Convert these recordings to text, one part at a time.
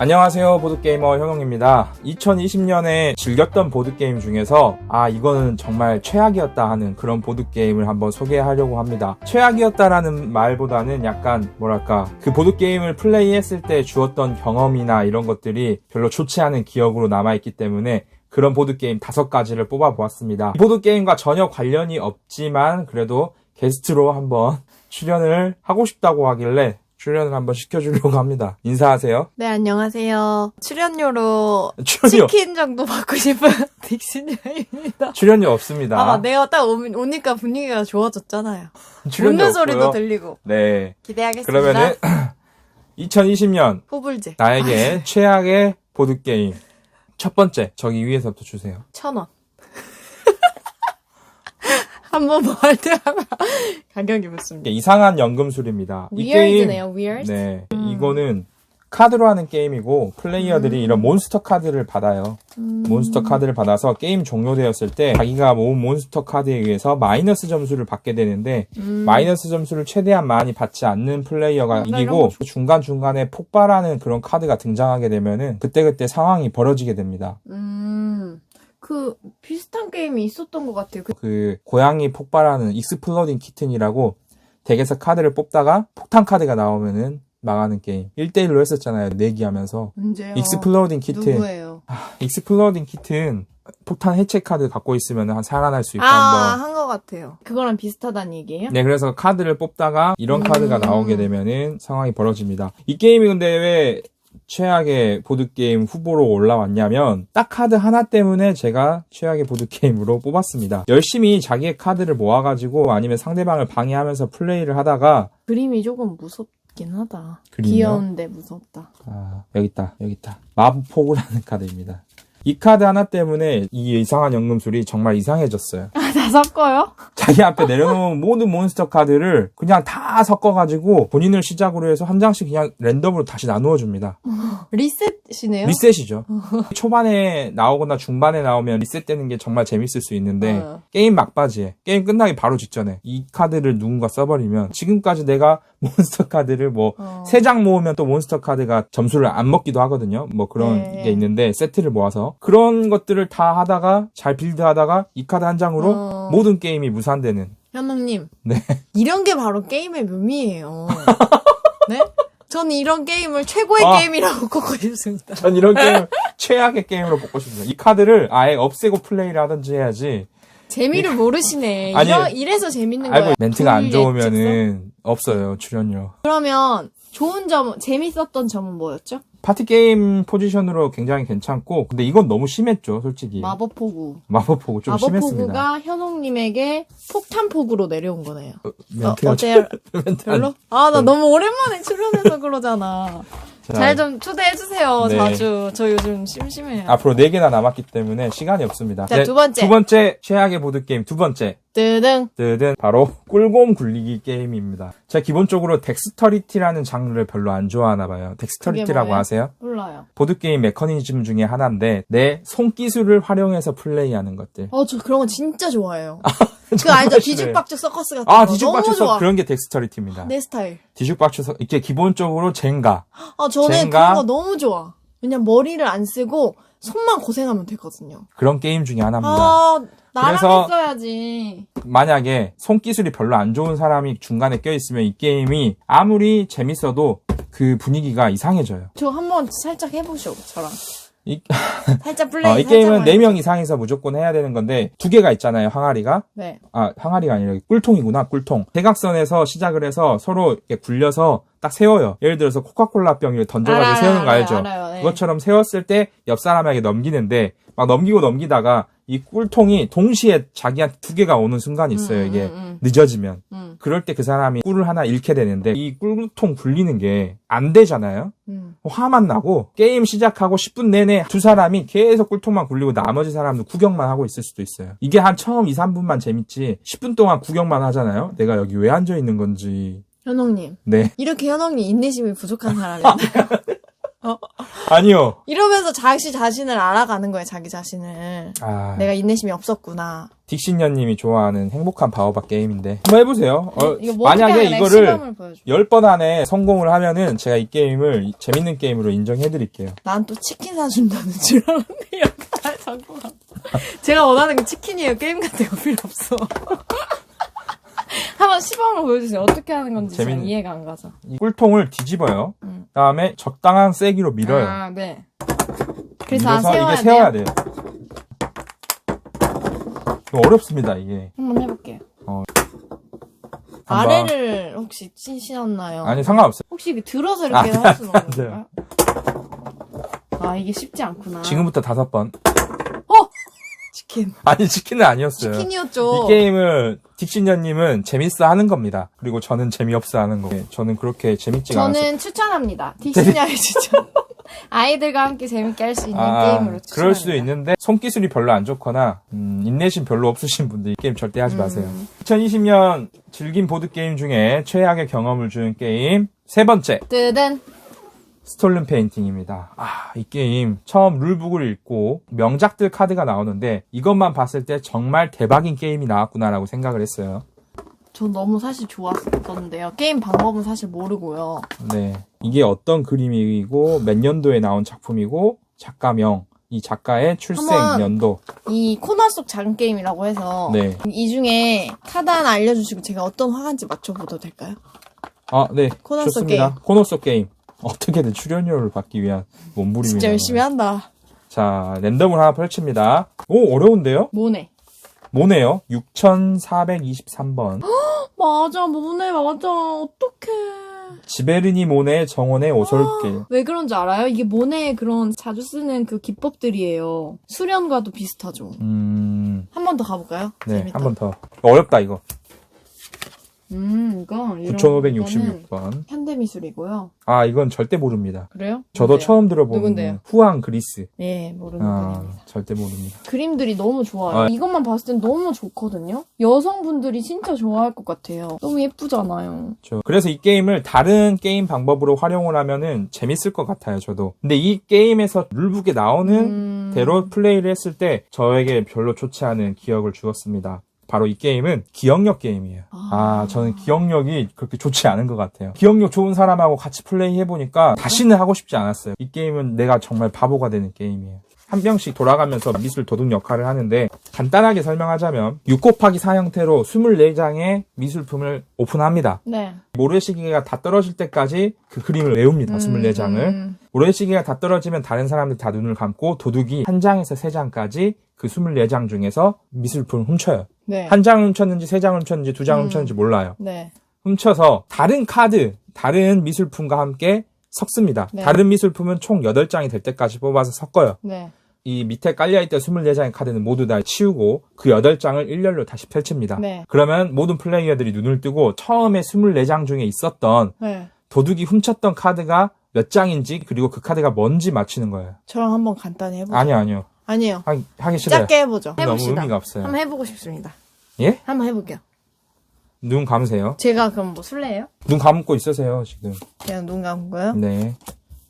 안녕하세요 보드게이머 현웅입니다. 2020년에 즐겼던 보드게임 중에서 아 이거는 정말 최악이었다 하는 그런 보드게임을 한번 소개하려고 합니다. 최악이었다라는 말보다는 약간 뭐랄까 그 보드게임을 플레이했을 때 주었던 경험이나 이런 것들이 별로 좋지 않은 기억으로 남아있기 때문에 그런 보드게임 다섯 가지를 뽑아보았습니다. 이 보드게임과 전혀 관련이 없지만 그래도 게스트로 한번 출연을 하고 싶다고 하길래 출연을 한번 시켜주려고 합니다. 인사하세요. 네, 안녕하세요. 출연료로 출연료, 치킨 정도 받고 싶은 딕신녀입니다. 출연료 없습니다. 아, 내가 딱 오, 오니까 분위기가 좋아졌잖아요. 출연료 웃는 소리도 없고요. 들리고. 네. 기대하겠습니다. 그러면은 2020년 후불제. 나에게 최악의 보드게임. 첫 번째, 저기 위에서부터 주세요. 천 원. 한번 뭐 할 때 하나 가격이 붙습니다. 이게 이상한 연금술입니다. 이 게임, Weird네요, weird. 네. 이거는 카드로 하는 게임이고 플레이어들이 이런 몬스터 카드를 받아요. 몬스터 카드를 받아서 게임 종료되었을 때 자기가 모은 몬스터 카드에 의해서 마이너스 점수를 받게 되는데 마이너스 점수를 최대한 많이 받지 않는 플레이어가 음, 나 이기고 이런 중간 중간에 폭발하는 그런 카드가 등장하게 되면은 그때 그때 상황이 벌어지게 됩니다. 음, 그, 비슷한 게임이 있었던 것 같아요. 그, 그 고양이 폭발하는 익스플로딩 키튼이라고 덱에서 카드를 뽑다가 폭탄 카드가 나오면은 망하는 게임. 1대1로 했었잖아요. 내기하면서. 문제요. 익스플로딩 키튼. 누구예요? 익스플로딩 키튼 폭탄 해체 카드 갖고 있으면 한 살아날 수 있고 아. 한 것 같아요. 그거랑 비슷하다는 얘기예요? 네, 그래서 카드를 뽑다가 이런 음. 카드가 나오게 되면은 상황이 벌어집니다. 이 게임이 근데 왜 최악의 보드게임 후보로 올라왔냐면 딱 카드 하나 때문에 제가 최악의 보드게임으로 뽑았습니다. 열심히 자기의 카드를 모아가지고 아니면 상대방을 방해하면서 플레이를 하다가 그림이 조금 무섭긴 하다. 그림이요? 귀여운데 무섭다. 아, 여기 있다, 여기 있다. 마법포구라는 카드입니다. 이 카드 하나 때문에 이 이상한 연금술이 정말 이상해졌어요. 아, 다 섞어요? 자기 앞에 내려놓은 모든 몬스터 카드를 그냥 다 섞어가지고 본인을 시작으로 해서 한 장씩 그냥 랜덤으로 다시 나누어 줍니다. 리셋이네요? 리셋이죠. 초반에 나오거나 중반에 나오면 리셋되는 게 정말 재밌을 수 있는데 어. 게임 막바지에 게임 끝나기 바로 직전에 이 카드를 누군가 써버리면 지금까지 내가 몬스터 카드를 뭐 어. 세장 모으면 또 몬스터 카드가 점수를 안 먹기도 하거든요. 뭐 그런 네. 게 있는데 세트를 모아서 그런 것들을 다 하다가 잘 빌드하다가 이 카드 한 장으로 어. 모든 게임이 무산되는 현웅님. 네. 이런 게 바로 게임의 묘미예요. 네? 전 이런 게임을 최고의 아. 게임이라고 꼽고 싶습니다. 전 이런 게임 최악의 게임으로 뽑고 싶습니다. 이 카드를 아예 없애고 플레이를 하든지 해야지. 재미를 모르시네. 아니, 이러, 이래서 재밌는 거야. 멘트가 안? 좋으면은 없어요 출연료. 그러면 좋은 점, 재밌었던 점은 뭐였죠? 파티 게임 포지션으로 굉장히 괜찮고 근데 이건 너무 심했죠 솔직히. 마법포구. 마법포구 좀 심했습니다. 마법포구가 현웅님에게 폭탄포구로 내려온 거네요. 어, 어, 멘트가? 멘트 안- 별로? 아, 나 네. 너무 오랜만에 출연해서 그러잖아. 자, 잘좀 초대해주세요, 네. 자주. 저 요즘 심심해요. 앞으로 4개나 남았기 때문에 시간이 없습니다. 자, 두 번째. 두 번째 최악의 보드게임 두 번째. 뜨등. 뜨든 바로 꿀곰 굴리기 게임입니다. 제가 기본적으로 덱스터리티라는 장르를 별로 안 좋아하나 봐요. 덱스터리티라고 뭐예요? 아세요? 몰라요. 보드게임 메커니즘 중에 하나인데 내 손기술을 활용해서 플레이하는 것들. 어, 저 그런 거 진짜 좋아해요. 그 정말 알죠? 뒤죽박죽 서커스 같은 아, 거. 너무 뒤죽박죽 좋아. 그런 게 덱스터리티입니다. 내 스타일. 뒤죽박죽 서 이게 기본적으로 젠가. 아, 저는 젠가. 그런 거 너무 좋아. 왜냐면 머리를 안 쓰고 손만 고생하면 되거든요. 그런 게임 중에 하나입니다. 아, 나랑 그래서- 했어야지. 만약에 손기술이 별로 안 좋은 사람이 중간에 껴있으면 이 게임이 아무리 재밌어도 그 분위기가 이상해져요. 저 한번 살짝 해보시오, 저랑. 이, 살짝 플레이 어, 이 게임은 해보죠. 4명 이상에서 무조건 해야 되는 건데 두 개가 있잖아요, 항아리가. 네. 아, 항아리가 아니라 꿀통이구나, 꿀통. 대각선에서 시작을 해서 서로 이렇게 굴려서 딱 세워요. 예를 들어서 코카콜라 병을 던져가지고 알아요, 세우는 거 알아요, 알죠? 알아요, 네. 그것처럼 세웠을 때 옆 사람에게 넘기는데 막 넘기고 넘기다가 이 꿀통이 동시에 자기한테 두 개가 오는 순간이 있어요. 음, 이게 음, 음. 늦어지면. 음, 그럴 때 그 사람이 꿀을 하나 잃게 되는데 이 꿀통 굴리는 게 안 되잖아요. 음. 화만 나고 게임 시작하고 10분 내내 두 사람이 계속 꿀통만 굴리고 나머지 사람도 구경만 하고 있을 수도 있어요. 이게 한 처음 2, 3분만 재밌지 10분 동안 구경만 하잖아요. 내가 여기 왜 앉아 있는 건지. 현웅님. 네. 이렇게 현웅님 인내심이 부족한 사람인데. 아니요. 이러면서 자기 자신을 알아가는 거예요, 자기 자신을. 아, 내가 인내심이 없었구나. 딕신녀님이 좋아하는 행복한 바오바 게임인데 한번 해보세요. 어, 이거 뭐 만약에 하냐, 이거를 시범을 보여줘. 10번 안에 성공을 하면은 제가 이 게임을 재밌는 게임으로 인정해드릴게요. 난 또 치킨 사준다는 줄 알았는데 이렇게 잘 자꾸. 제가 원하는 게 치킨이에요. 게임 같은 거 필요 없어. 한번 시범을 보여주세요. 어떻게 하는 건지 잘 재밌는- 이해가 안 가서. 이 꿀통을 뒤집어요. 음. 그다음에 적당한 세기로 밀어요. 아, 네. 그래서 아, 밀어서 세워야 이게 세워야 돼요? 돼요. 이거 어렵습니다 이게. 한번 해볼게요. 한번. 아래를 혹시 치셨나요? 아니 상관없어요. 혹시 이게 들어서 아, 이렇게 할 수는 안 없는. 건가요? 아, 이게 쉽지 않구나. 지금부터 다섯 번. 치킨. 아니 치킨은 아니었어요. 치킨이었죠. 이 게임을 딕신녀님은 재밌어 하는 겁니다. 그리고 저는 재미없어 하는 거예요. 저는 그렇게 재밌지가 않았어요. 저는 추천합니다. 딕시냐의 추천. 아이들과 함께 재밌게 할 수 있는 아, 게임으로 추천합니다. 그럴 수도 있는데 손기술이 별로 안 좋거나 음, 인내심 별로 없으신 분들 이 게임 절대 하지 마세요. 음. 2020년 즐긴 보드 게임 중에 최악의 경험을 주는 게임 세 번째 뜨든 스톨른 페인팅입니다. 아, 이 게임 처음 룰북을 읽고 명작들 카드가 나오는데 이것만 봤을 때 정말 대박인 게임이 나왔구나라고 생각을 했어요. 저 너무 사실 좋았었는데요. 게임 방법은 사실 모르고요. 네. 이게 어떤 그림이고 몇 년도에 나온 작품이고 작가명, 이 작가의 출생 연도. 이 코너 속 작은 게임이라고 해서 네. 이 중에 카드 하나 알려주시고 제가 어떤 화가인지 맞춰봐도 될까요? 아, 네. 코너 속 좋습니다. 코너 속 게임. 어떻게든 출연료를 받기 위한 몸부림이에요. 진짜 열심히 한다. 자, 랜덤을 하나 펼칩니다. 오, 어려운데요? 모네. 뭐네요? 6423번. 맞아, 모네, 맞아. 어떡해. 지베르니 모네 정원의 오솔길. 왜 그런지 알아요? 이게 모네의 그런 자주 쓰는 그 기법들이에요. 수련과도 비슷하죠. 음, 한 번 더 가볼까요? 네, 재밌다. 한 번 더. 어렵다, 이거. 음, 이거. 이런 9566번. 거는 현대 미술이고요. 아, 이건 절대 모릅니다. 그래요? 저도 누구세요? 처음 들어보는 누군데요? 후앙 그리스. 예, 모르는 아, 분입니다. 절대 모릅니다. 그림들이 너무 좋아요. 아. 이것만 봤을 땐 너무 좋거든요? 여성분들이 진짜 좋아할 것 같아요. 너무 예쁘잖아요. 저- 그래서 이 게임을 다른 게임 방법으로 활용을 하면은 재밌을 것 같아요, 저도. 근데 이 게임에서 룰북에 나오는 음... 대로 플레이를 했을 때 저에게 별로 좋지 않은 기억을 주었습니다. 바로 이 게임은 기억력 게임이에요. 아. 아, 저는 기억력이 그렇게 좋지 않은 것 같아요. 기억력 좋은 사람하고 같이 플레이 해보니까 다시는 하고 싶지 않았어요. 이 게임은 내가 정말 바보가 되는 게임이에요. 한 병씩 돌아가면서 미술 도둑 역할을 하는데 간단하게 설명하자면 6 곱하기 4 형태로 24장의 미술품을 오픈합니다. 네. 모래시계가 다 떨어질 때까지 그 그림을 외웁니다. 24장을. 음, 모래시계가 다 떨어지면 다른 사람들이 다 눈을 감고 도둑이 한 장에서 세 장까지 그 24장 중에서 미술품을 훔쳐요. 네. 한 장을 훔쳤는지 세 장을 훔쳤는지 두 장을 음. 훔쳤는지 몰라요. 네. 훔쳐서 다른 카드, 다른 미술품과 함께 섞습니다. 네. 다른 미술품은 총 8장이 될 때까지 뽑아서 섞어요. 네. 이 밑에 깔려있던 24장의 카드는 모두 다 치우고 그 8장을 일렬로 다시 펼칩니다. 네. 그러면 모든 플레이어들이 눈을 뜨고 처음에 24장 중에 있었던 네. 도둑이 훔쳤던 카드가 몇 장인지 그리고 그 카드가 뭔지 맞추는 거예요. 저랑 한번 간단히 해보죠. 아니요, 아니요. 아니에요. 하, 하기 싫어요. 짧게 해보죠. 너무 해봅시다. 의미가 없어요. 한번 해보고 싶습니다. 예? 한번 해볼게요. 눈 감으세요. 제가 그럼 뭐 술래예요? 눈 감고 있으세요, 지금. 그냥 눈 감고요. 네.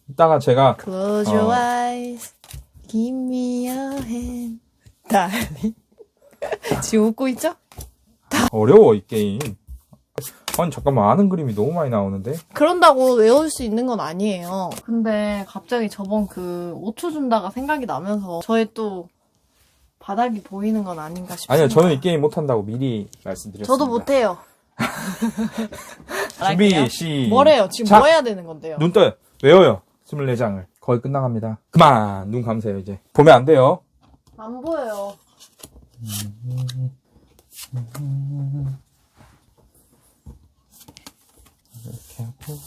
이따가 제가 Close your 어. eyes, give me your hand, darling. 지금 웃고 있죠? 어려워, 이 게임. 아니, 잠깐만, 아는 그림이 너무 많이 나오는데? 그런다고 외울 수 있는 건 아니에요. 근데 갑자기 저번 그 5초 준다가 생각이 나면서 저의 또 바닥이 보이는 건 아닌가 싶습니다. 아니요, 저는 이 게임 못한다고 미리 말씀드렸습니다. 저도 못해요. 준비. 시. 뭐래요? 지금 자, 뭐 해야 되는 건데요? 눈 떠요. 외워요. 24장을. 거의 끝나갑니다. 그만! 눈 감으세요, 이제. 보면 안 돼요. 안 보여요. 이렇게 하고.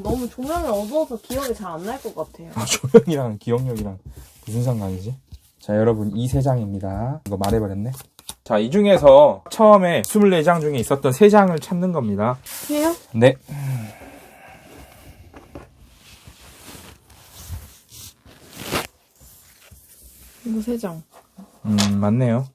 너무 조명이 어두워서 기억이 잘 안 날 것 같아요. 아, 조명이랑 기억력이랑 무슨 상관이지? 자, 여러분, 이 세 장입니다. 이거 말해버렸네. 자, 이 중에서 처음에 24장 중에 있었던 세 장을 찾는 겁니다. 해요? 네. 이거 세 장. 음, 맞네요.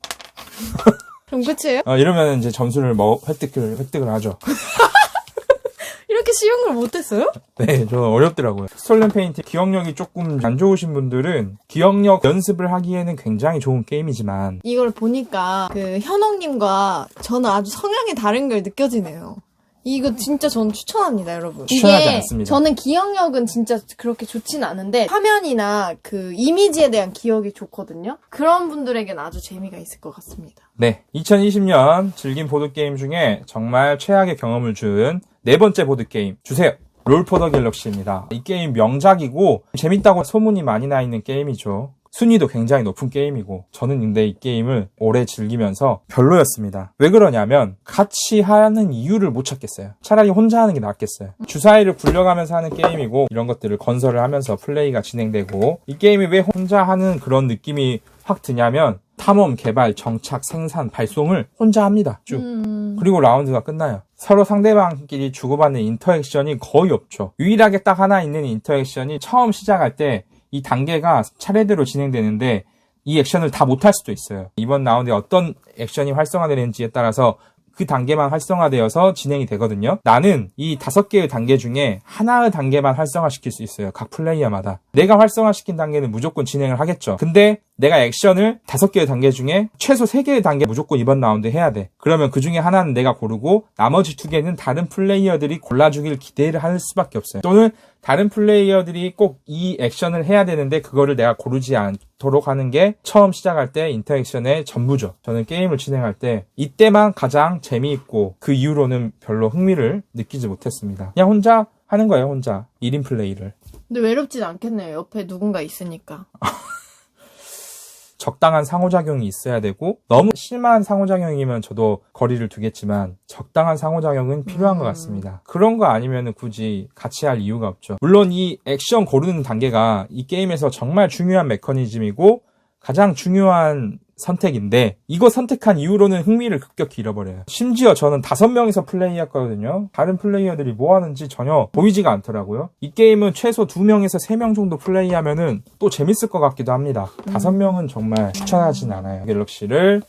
그럼 끝이에요? 어, 이러면 이제 점수를 먹, 획득을, 획득을 하죠. 이렇게 쉬운 걸 못했어요? 네, 저는 어렵더라고요. 스톨렌 페인트 기억력이 조금 안 좋으신 분들은 기억력 연습을 하기에는 굉장히 좋은 게임이지만 이걸 보니까 그 현옥님과 저는 아주 성향이 다른 걸 느껴지네요. 이거 진짜 저는 추천합니다, 여러분. 추천하지 이게 않습니다. 저는 기억력은 진짜 그렇게 좋진 않은데 화면이나 그 이미지에 대한 기억이 좋거든요. 그런 분들에겐 아주 재미가 있을 것 같습니다. 네, 2020년 즐긴 보드게임 중에 정말 최악의 경험을 준 네 번째 보드게임 주세요. 롤포더 갤럭시입니다. 이 게임 명작이고 재밌다고 소문이 많이 나 있는 게임이죠. 순위도 굉장히 높은 게임이고 저는 근데 이 게임을 오래 즐기면서 별로였습니다. 왜 그러냐면 같이 하는 이유를 못 찾겠어요. 차라리 혼자 하는 게 낫겠어요. 주사위를 굴려가면서 하는 게임이고 이런 것들을 건설을 하면서 플레이가 진행되고 이 게임이 왜 혼자 하는 그런 느낌이 확 드냐면 탐험, 개발, 정착, 생산, 발송을 혼자 합니다. 쭉. 음, 그리고 라운드가 끝나요. 서로 상대방끼리 주고받는 인터액션이 거의 없죠. 유일하게 딱 하나 있는 인터액션이 처음 시작할 때 이 단계가 차례대로 진행되는데 이 액션을 다 못할 수도 있어요. 이번 라운드에 어떤 액션이 활성화되는지에 따라서 그 단계만 활성화되어서 진행이 되거든요. 나는 이 다섯 개의 단계 중에 하나의 단계만 활성화시킬 수 있어요. 각 플레이어마다. 내가 활성화시킨 단계는 무조건 진행을 하겠죠. 근데 내가 액션을 다섯 개의 단계 중에 최소 세 개의 단계 무조건 이번 라운드 해야 돼. 그러면 그 중에 하나는 내가 고르고 나머지 두 개는 다른 플레이어들이 골라주길 기대를 할 수밖에 없어요. 또는 다른 플레이어들이 꼭 이 액션을 해야 되는데 그거를 내가 고르지 않도록 하는 게 처음 시작할 때 인터액션의 전부죠. 저는 게임을 진행할 때 이때만 가장 재미있고 그 이후로는 별로 흥미를 느끼지 못했습니다. 그냥 혼자 하는 거예요, 혼자. 1인 플레이를. 근데 외롭진 않겠네요. 옆에 누군가 있으니까. 적당한 상호작용이 있어야 되고 너무 심한 상호작용이면 저도 거리를 두겠지만 적당한 상호작용은 필요한 것 음. 같습니다. 그런 거 아니면 굳이 같이 할 이유가 없죠. 물론 이 액션 고르는 단계가 이 게임에서 정말 중요한 메커니즘이고 가장 중요한 선택인데 이거 선택한 이후로는 흥미를 급격히 잃어버려요. 심지어 저는 다섯 명이서 플레이했거든요. 다른 플레이어들이 뭐 하는지 전혀 보이지가 않더라고요. 이 게임은 최소 두 명에서 세 명 정도 플레이하면은 또 재밌을 것 같기도 합니다. 다섯 명은 정말 추천하진 않아요. 갤럭시를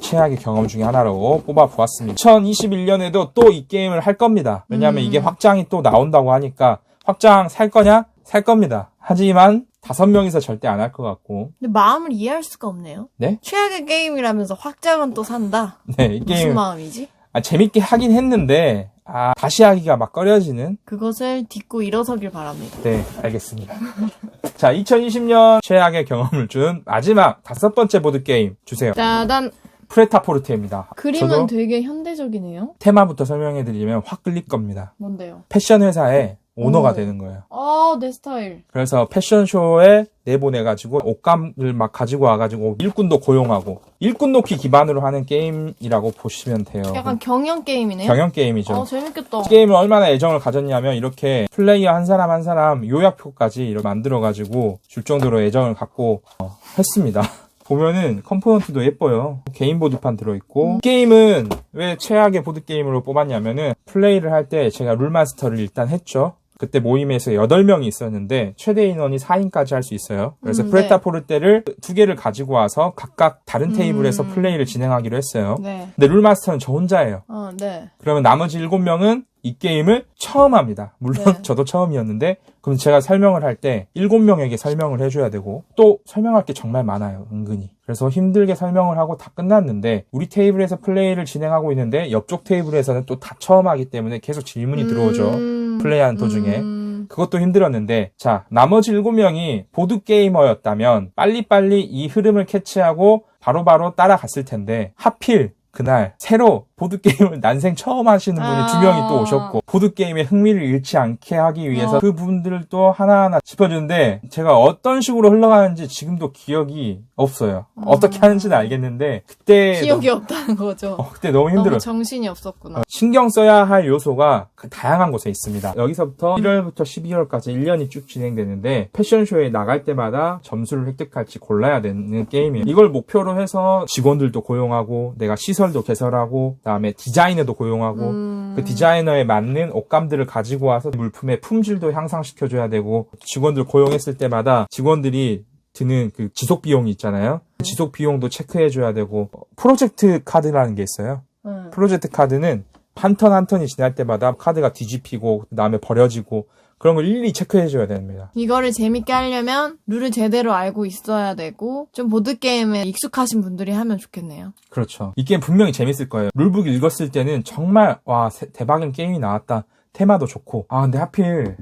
최악의 경험 중에 하나로 뽑아 보았습니다. 2021년에도 또 이 게임을 할 겁니다. 왜냐하면 음. 이게 확장이 또 나온다고 하니까 확장 살 거냐? 살 겁니다. 하지만 다섯 명이서 절대 안 할 것 같고 근데 마음을 이해할 수가 없네요. 네? 최악의 게임이라면서 확장은 또 산다. 네, 이 무슨 게임 마음이지? 아, 재밌게 하긴 했는데 아, 다시 하기가 막 꺼려지는 그것을 딛고 일어서길 바랍니다. 네, 알겠습니다. 자, 2020년 최악의 경험을 준 마지막 다섯 번째 보드 게임 주세요. 짜잔! 프레타포르테입니다. 그림은 저도 되게 현대적이네요. 테마부터 설명해드리면 확 끌릴 겁니다. 뭔데요? 패션 회사의 오너가 오. 되는 거예요. 아, 내 스타일. 그래서 패션쇼에 내보내가지고 옷감을 막 가지고 와가지고 일꾼도 고용하고 일꾼 놓기 기반으로 하는 게임이라고 보시면 돼요. 약간 경영 게임이네요. 어. 경영 게임이죠. 어, 재밌겠다. 게임을 얼마나 애정을 가졌냐면 이렇게 플레이어 한 사람 한 사람 요약표까지 이렇게 만들어가지고 줄 정도로 애정을 갖고 어, 했습니다. 보면은 컴포넌트도 예뻐요. 개인 보드판 들어있고 게임은 왜 최악의 보드 게임으로 뽑았냐면은 플레이를 할 때 제가 룰마스터를 일단 했죠. 그때 모임에서 8명이 있었는데 최대 인원이 4인까지 할 수 있어요. 그래서 음, 프레타 네. 포르테를 두 개를 가지고 와서 각각 다른 테이블에서 음. 플레이를 진행하기로 했어요. 네. 근데 룰마스터는 저 혼자예요. 어, 네. 그러면 나머지 일곱 명은 이 게임을 처음 합니다. 물론 네. 저도 처음이었는데 그럼 제가 설명을 할 때 일곱 명에게 설명을 해줘야 되고 또 설명할 게 정말 많아요. 은근히. 그래서 힘들게 설명을 하고 다 끝났는데 우리 테이블에서 플레이를 진행하고 있는데 옆쪽 테이블에서는 또 다 처음 하기 때문에 계속 질문이 들어오죠. 음, 플레이하는 도중에. 음, 그것도 힘들었는데 자 나머지 일곱 명이 보드 게이머였다면 빨리빨리 이 흐름을 캐치하고 바로바로 따라갔을 텐데 하필 그날 새로 보드 게임을 난생 처음 하시는 분이 아. 두 명이 또 오셨고 보드 게임에 흥미를 잃지 않게 하기 위해서 어. 그 부분들을 또 하나하나 짚어주는데 제가 어떤 식으로 흘러가는지 지금도 기억이 없어요. 어. 어떻게 하는지는 알겠는데 그때 기억이 없다는 거죠. 너무, 어, 그때 너무 너무 힘들었어요. 정신이 없었구나. 어, 신경 써야 할 요소가 그 다양한 곳에 있습니다. 여기서부터 1월부터 12월까지 1년이 쭉 진행되는데 패션쇼에 나갈 때마다 점수를 획득할지 골라야 되는 게임이에요. 이걸 목표로 해서 직원들도 고용하고 내가 시설 도 개설하고 그다음에 디자이너도 고용하고 음, 그 디자이너에 맞는 옷감들을 가지고 와서 물품의 품질도 향상시켜줘야 되고 직원들 고용했을 때마다 직원들이 드는 그 지속 비용이 있잖아요. 그 지속 비용도 체크해줘야 되고 프로젝트 카드라는 게 있어요. 음. 프로젝트 카드는 한 턴 한 턴이 지날 때마다 카드가 뒤집히고 그다음에 버려지고 그런 걸 일일이 체크해줘야 됩니다. 이거를 재밌게 하려면 룰을 제대로 알고 있어야 되고 좀 보드게임에 익숙하신 분들이 하면 좋겠네요. 그렇죠. 이 게임 분명히 재밌을 거예요. 룰북 읽었을 때는 정말 와 세- 대박인 게임이 나왔다. 테마도 좋고 아 근데 하필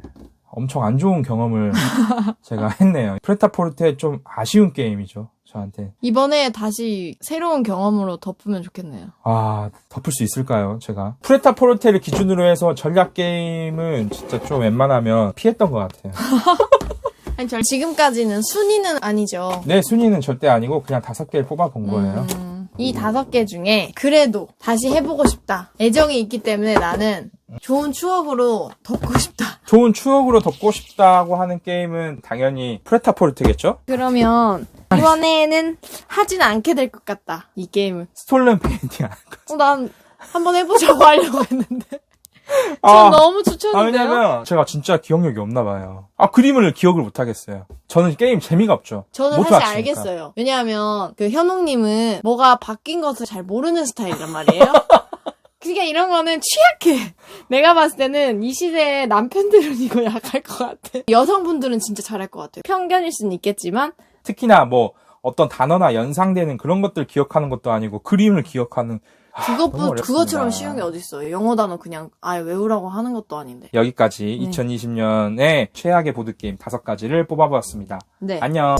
엄청 안 좋은 경험을 제가 했네요. 프레타포르테 좀 아쉬운 게임이죠. 저한테. 이번에 다시 새로운 경험으로 덮으면 좋겠네요. 아, 덮을 수 있을까요, 제가? 프레타 포르테를 기준으로 해서 전략 게임은 진짜 좀 웬만하면 피했던 것 같아요. 아니, 저 지금까지는 순위는 아니죠. 네, 순위는 절대 아니고 그냥 다섯 개를 뽑아본 거예요. 음, 이 다섯 개 중에 그래도 다시 해보고 싶다. 애정이 있기 때문에 나는 좋은 추억으로 덮고 싶다. 좋은 추억으로 덮고 싶다고 하는 게임은 당연히 프레타 포르테겠죠? 그러면 이번에는 하진 않게 될 것 같다. 이 페인팅 안 거. 어, 난 한번 해보자고 하려고 했는데. 전 아, 너무 아, 추천인데요. 왜냐면 제가 진짜 기억력이 없나 봐요. 아, 그림을 기억을 못 하겠어요. 저는 게임 재미가 없죠. 저는 못 사실 맞추니까. 알겠어요. 왜냐하면 그 현웅님은 뭐가 바뀐 것을 잘 모르는 스타일이란 말이에요. 그러니까 이런 거는 취약해. 내가 봤을 때는 이 시대의 남편들은 이거 약할 것 같아. 여성분들은 진짜 잘할 것 같아요. 편견일 수는 있겠지만 특히나 뭐 어떤 단어나 연상되는 그런 것들 기억하는 것도 아니고 그림을 기억하는 그것보. 그것처럼 쉬운 게 어딨어요. 영어 단어 그냥 아예 외우라고 하는 것도 아닌데. 여기까지 네. 2020년의 최악의 보드게임 다섯 가지를 뽑아보았습니다. 네. 안녕.